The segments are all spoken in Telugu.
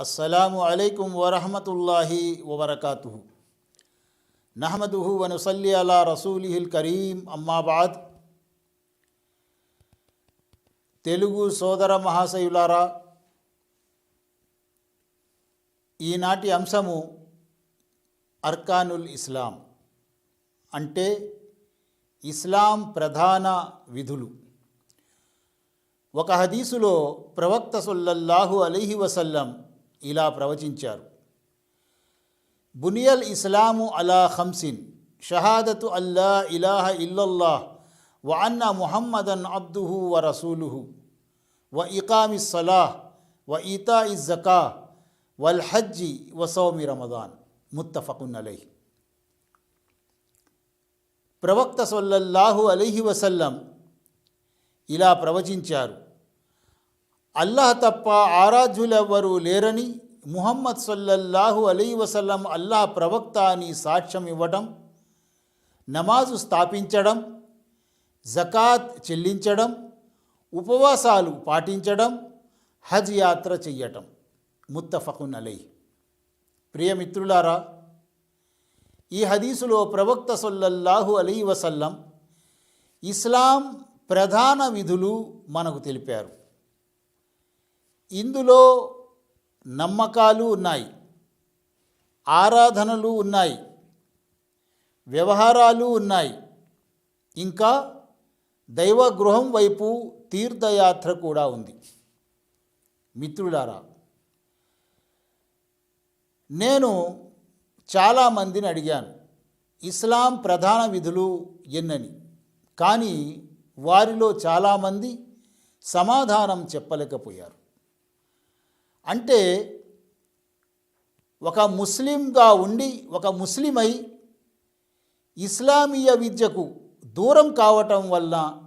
అస్సలాము అలైకుం వరహమతుల్లాహి వబర్కాతు నహమదుహు వనుసల్లి అలా రసూలిహిల్ కరీం. అమ్మాబాద్ తెలుగు సోదర మహాశయులారా ఈనాటి అంశము అర్కానుల్ ఇస్లాం. అంటే ఇస్లాం ప్రధాన విధులు. ఒక హదీసులో ప్రవక్త సొల్లల్లాహు అలీహి వసల్లం ఇలా ప్రవచించారు బునియల్ ఇస్లాము అలా ఖంసిన్ షహాదతు అల్లా ఇలాహ ఇల్లల్లాహ్ వ అన్న ముహమ్మదన్ అబ్దుహు వ రసూలుహు వ ఇకామి సలాహ్ వ ఈతా ఇజ్జకా వల్ హజ్జి వ సౌమి రమదాన్ ముత్తఫకున్ అలైహ్ ప్రవక్త సొల్లల్లాహు అలీహి వసల్లం ఇలా ప్రవచించారు అల్లాహ్ తప్ప ఆరాధ్యులెవ్వరూ లేరని ముహమ్మద్ సల్లల్లాహు అలీ వసల్లం అల్లాహ్ ప్రవక్త అని సాక్ష్యం ఇవ్వడం నమాజు స్థాపించడం జకాత్ చెల్లించడం ఉపవాసాలు పాటించడం హజ్ యాత్ర చెయ్యటం. ముత్తఫకున్ అలై ప్రియమిత్రులారా ఈ హదీసులో ప్రవక్త సొల్లల్లాహు అలీ వసల్లం ఇస్లాం ప్రధాన విధులు మనకు తెలిపారు. ఇందులో నమ్మకాలు ఉన్నాయి ఆరాధనలు ఉన్నాయి వ్యవహారాలు ఉన్నాయి. ఇంకా దైవగృహం వైపు తీర్థయాత్ర కూడా ఉంది. మిత్రులారా నేను చాలామందిని అడిగాను ఇస్లాం ప్రధాన విధులు ఎన్నని. కానీ వారిలో చాలామంది సమాధానం చెప్పలేకపోయారు. అంటే ఒక ముస్లింగా ఉండి ఒక ముస్లిమై ఇస్లామీయ విద్యకు దూరం కావటం వల్ల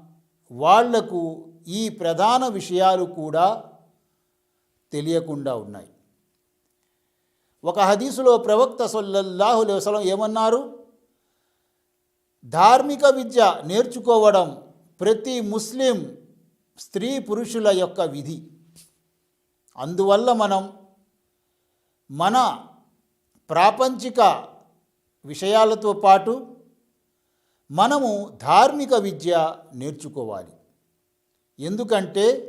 వాళ్ళకు ఈ ప్రధాన విషయాలు కూడా తెలియకుండా ఉన్నాయి. ఒక హదీసులో ప్రవక్త సొల్లల్లాహు వసలం ఏమన్నారు? ధార్మిక విద్య నేర్చుకోవడం ప్రతి ముస్లిం స్త్రీ పురుషుల యొక్క విధి. అందువల్ల మనం మన ప్రాపంచిక విషయాలతో పాటు మనము ధార్మిక విద్య నేర్చుకోవాలి. ఎందుకంటే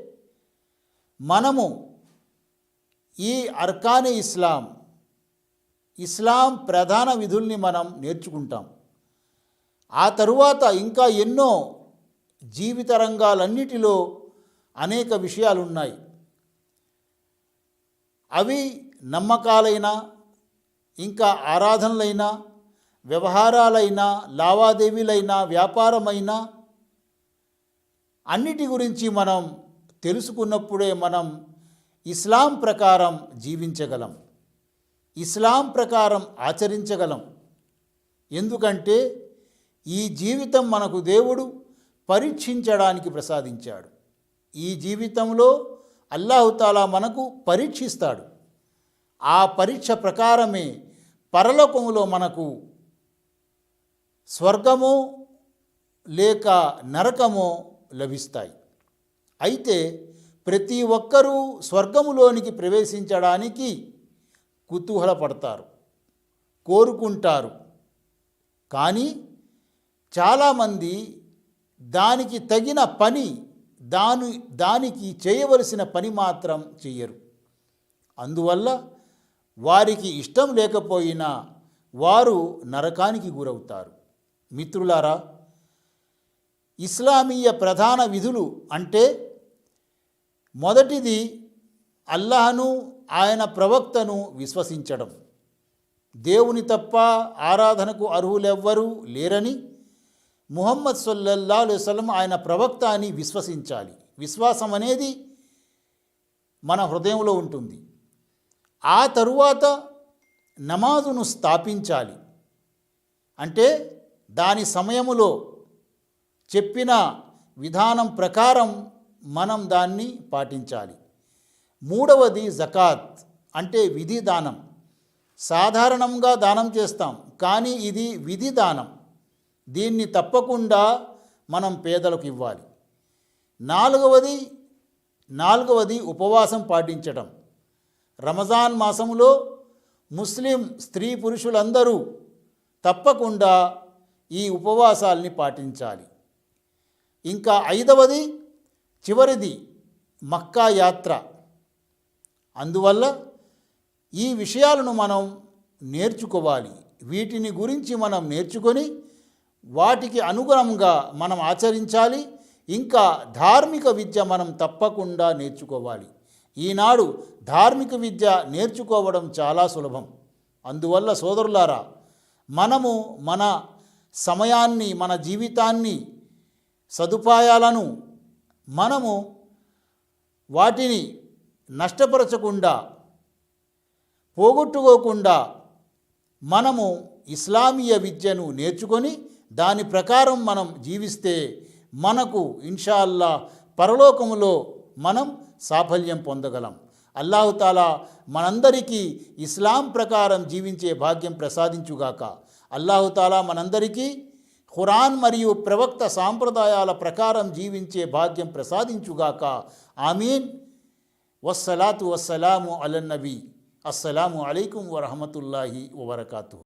మనము ఈ అర్కాన్ ఇస్లాం ఇస్లాం ప్రధాన విధుల్ని మనం నేర్చుకుంటాం. ఆ తరువాత ఇంకా ఎన్నో జీవిత రంగాలన్నిటిలో అనేక విషయాలు ఉన్నాయి అవి నమ్మకాలైనా ఇంకా ఆరాధనలైనా వ్యవహారాలైనా లావాదేవీలైనా వ్యాపారమైనా అన్నిటి గురించి మనం తెలుసుకున్నప్పుడే మనం ఇస్లాం ప్రకారం జీవించగలం. ఇస్లాం ప్రకారం ఆచరించగలం. ఎందుకంటే ఈ జీవితం మనకు దేవుడు పరీక్షించడానికి ప్రసాదించాడు. ఈ జీవితంలో అల్లాహుతాలా మనకు పరీక్షిస్తాడు. ఆ పరీక్ష ప్రకారమే పరలోకములో మనకు స్వర్గమో లేక నరకమో లభిస్తాయి. అయితే ప్రతి ఒక్కరూ స్వర్గములోనికి ప్రవేశించడానికి కుతూహలపడతారు కోరుకుంటారు. కానీ చాలామంది దానికి తగిన పని దాని దానికి చేయవలసిన పని మాత్రం చెయ్యరు. అందువల్ల వారికి ఇష్టం లేకపోయినా వారు నరకానికి గురవుతారు. మిత్రులారా ఇస్లామీయ ప్రధాన విధులు అంటే మొదటిది అల్లాహను ఆయన ప్రవక్తను విశ్వసించడం. దేవుని తప్ప ఆరాధనకు అర్హులెవ్వరూ లేరని ముహమ్మద్ సొల్లల్లా వసలం ఆయన ప్రవక్త అని విశ్వసించాలి. విశ్వాసం అనేది మన హృదయంలో ఉంటుంది. ఆ తరువాత నమాజును స్థాపించాలి. అంటే దాని సమయములో చెప్పిన విధానం ప్రకారం మనం దాన్ని పాటించాలి. మూడవది జకాత్ అంటే విధి దానం సాధారణంగా దానం చేస్తాం కానీ ఇది విధి దానం దీన్ని తప్పకుండా మనం పేదలకు ఇవ్వాలి. నాలుగవది నాలుగవది ఉపవాసం పాటించడం రమజాన్ మాసములో ముస్లిం స్త్రీ పురుషులందరూ తప్పకుండా ఈ ఉపవాసాల్ని పాటించాలి. ఇంకా ఐదవది చివరిది మక్కా యాత్ర. అందువల్ల ఈ విషయాలను మనం నేర్చుకోవాలి. వీటిని గురించి మనం నేర్చుకొని వాటికి అనుగుణంగా మనం ఆచరించాలి ఇంకా ధార్మిక విద్య మనం తప్పకుండా నేర్చుకోవాలి. ఈనాడు ధార్మిక విద్య నేర్చుకోవడం చాలా సులభం. అందువల్ల సోదరులారా మనము మన సమయాన్ని మన జీవితాన్ని సదుపాయాలను మనము వాటిని నష్టపరచకుండా పోగొట్టుకోకుండా మనము ఇస్లామీయ విద్యను నేర్చుకొని దాని ప్రకారం మనం జీవిస్తే మనకు ఇన్షాల్లా పరలోకములో మనం సాఫల్యం పొందగలం. అల్లాహుతాలా మనందరికీ ఇస్లాం ప్రకారం జీవించే భాగ్యం ప్రసాదించుగాక. అల్లాహుతాలా మనందరికీ ఖురాన్ మరియు ప్రవక్త సాంప్రదాయాల ప్రకారం జీవించే భాగ్యం ప్రసాదించుగాక. ఆమీన్. వస్సలాతు వస్సలాము అలన్నబీ అస్సలాము అలైకుం వరహమతుల్లాహి వబర్కాతు.